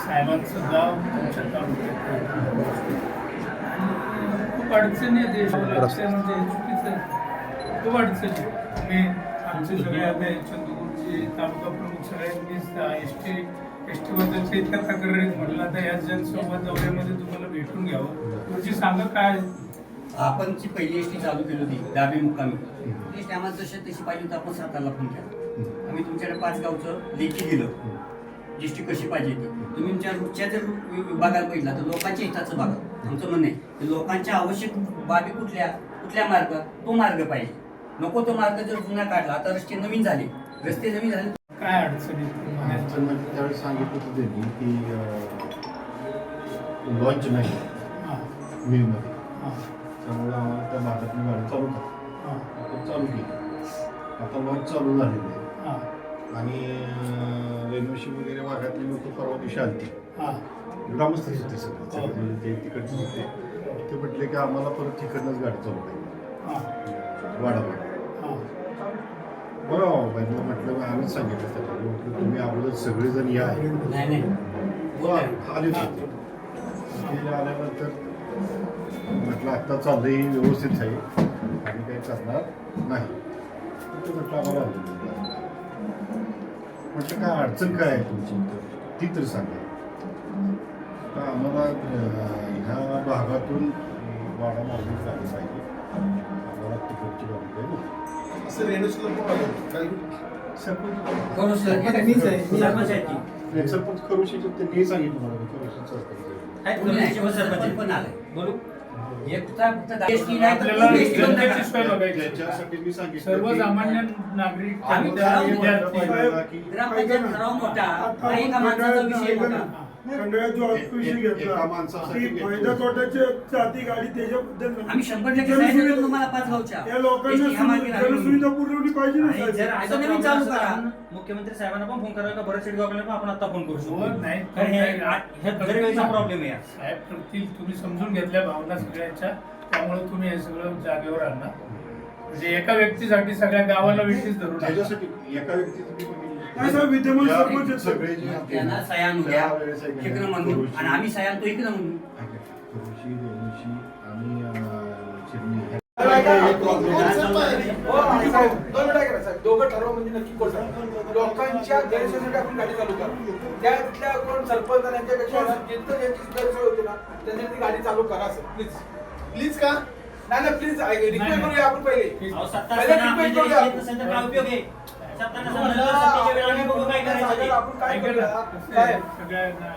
साहेबांचं गाव तुमच्या खूप अडचणी आहे देशामध्ये म्हणजे चुकीचं आहे. खूप अडचणी तुम्ही आमचे सगळे आता चंद्रपूरचे तालुका प्रमुख सगळ्यांनी एस टी एस टीबद्दलच्या इतका तक्रार म्हटलं आता या जनसंवाद दौऱ्यामध्ये तुम्हाला भेटून घ्यावं. तुमची सांगा काय आपण जी पहिली एस टी चालू केली होती डाबी मुक्कामी. ती एस टी आम्हाला जशी तशी पाहिजे होती आपण सातारला फोन केला. आम्ही तुमच्याकडे पाच गावचं लेखी दिलं. एस टी कशी पाहिजे ती तुम्ही तुमच्या रोजच्या जर विभागाला बघितला तर लोकांच्या हिताचं बघा. आमचं म्हणणं आहे की लोकांच्या आवश्यक बाबी कुठल्या कुठल्या मार्ग तो मार्ग पाहिजे. नको तो मार्ग जर जुना काढला आता रस्ते नवीन झाले. रस्ते नवीन झाले. काय अडचणी त्यावेळेस सांगितलं होतं त्यांनी की लॉन्च नाही. मिलमध्ये हां, त्यामुळे आम्हाला त्या भागातली गाडी चालू हां, आपण चालू केली आता लॉन्च चालू झालेली आहे. हां, आणि रेल्वेशी वगैरे भागातली लोक परवा दिवशी आलती. हां. ग्रामस्थच होते सगळे. म्हणजे ते तिकडचे होते. ते म्हटले की आम्हाला परत तिकडनंच गाडी चालू पाहिजे हां, वाडावाड हां. बरं बाई मग म्हटलं आम्हीच सांगितलं त्याला म्हटलं तुम्ही अगोदर सगळेजण या. नाही नाही. हो, आले होते. ते आल्यानंतर म्हटलं आत्ता चाललंय व्यवस्थित आहे. आम्ही काही करणार नाही. ते म्हटलं आम्हाला म्हटलं काय अडचण काय आहे तुमची? ती तर सांगा. तर आम्हाला ह्या भागातून वाडा मार्ग गाडी पाहिजे. आम्हाला तिकडची गाडी पाहिजे. असं. काही सरपंच. करू करू शकतो ते मी सांगितलं मला कोणी नाही, सरपंच पण आले बोलू? एकटा फक्त एसटी नाही तर आपल्याला बंद. त्याच्यासाठी मी सांगितलं सर्वसामान्य नागरिक आम्ही विद्यार्थी- ठराव विद्यार्थी ग्रामपंचायत ठराव मोठा. हा एका माणसाचा विषय मोठा. खंडाळ्यात जो विषय एका घेतला माणसासाठी ती घेतली. फायदा तोट्याची जाती गाडी त्याच्याबद्दल नाही. आम्ही शंभर टक्के साहेब देतो तुम्हाला पाच गावच्या या लोकांना एसटी ह्या मागे सुवि- राहिली. जनसुविधा पुरवली पाहिजे ना आणि साहेब. जर आता असं नवीन नवीन चालू चालू करा. करा मुख्यमंत्री साहेबांना पण फोन करायला का भरत पण आपण आता फोन करू हो, शकतो नाही, कारण हे नाही. आ- हे दरवेळेचा प्रॉब्लेम आहे साहेब करतील तुम्ही समजून घेतल्या भावना सगळ्यांच्या त्यामुळे तुम्ही हे सगळं जागेवर आणला म्हणजे एका व्यक्तीसाठी सगळ्या गावाला विशेष धरून. त्याच्यासाठी एका. नाही साहेब, विद्यमान सरपंच आहेत. सगळे जे त्यांना सयान इकडं आणि आम्ही सयान तो इकडं म्हणून. करुशी, रेणुशी आणि अं, चिमणी ह्या- दोघं ठरवा म्हणजे नक्की कोण लोकांच्या गैरसोयीसाठी आपण गाडी चालू करा त्या तिथल्या कोण सरपंच आणि यांच्यापेक्षा जिथं यांची गैरसोय होती ना त्यांनी ती गाडी चालू करा सर. प्लीज. प्लीज का? नाही नाही प्लीज रिक्वेस्ट करूया आपण पहिले. पहिले जरी करूया. येत नसेल तर काय उपयोग आहे? सत्ता नसेल तर म्हणलं, सत्तेच्या वेळी आम्ही आपण बघू काय करायचं ते. आपण काय ऐका करूया? ना, साहेब सगळ्यांना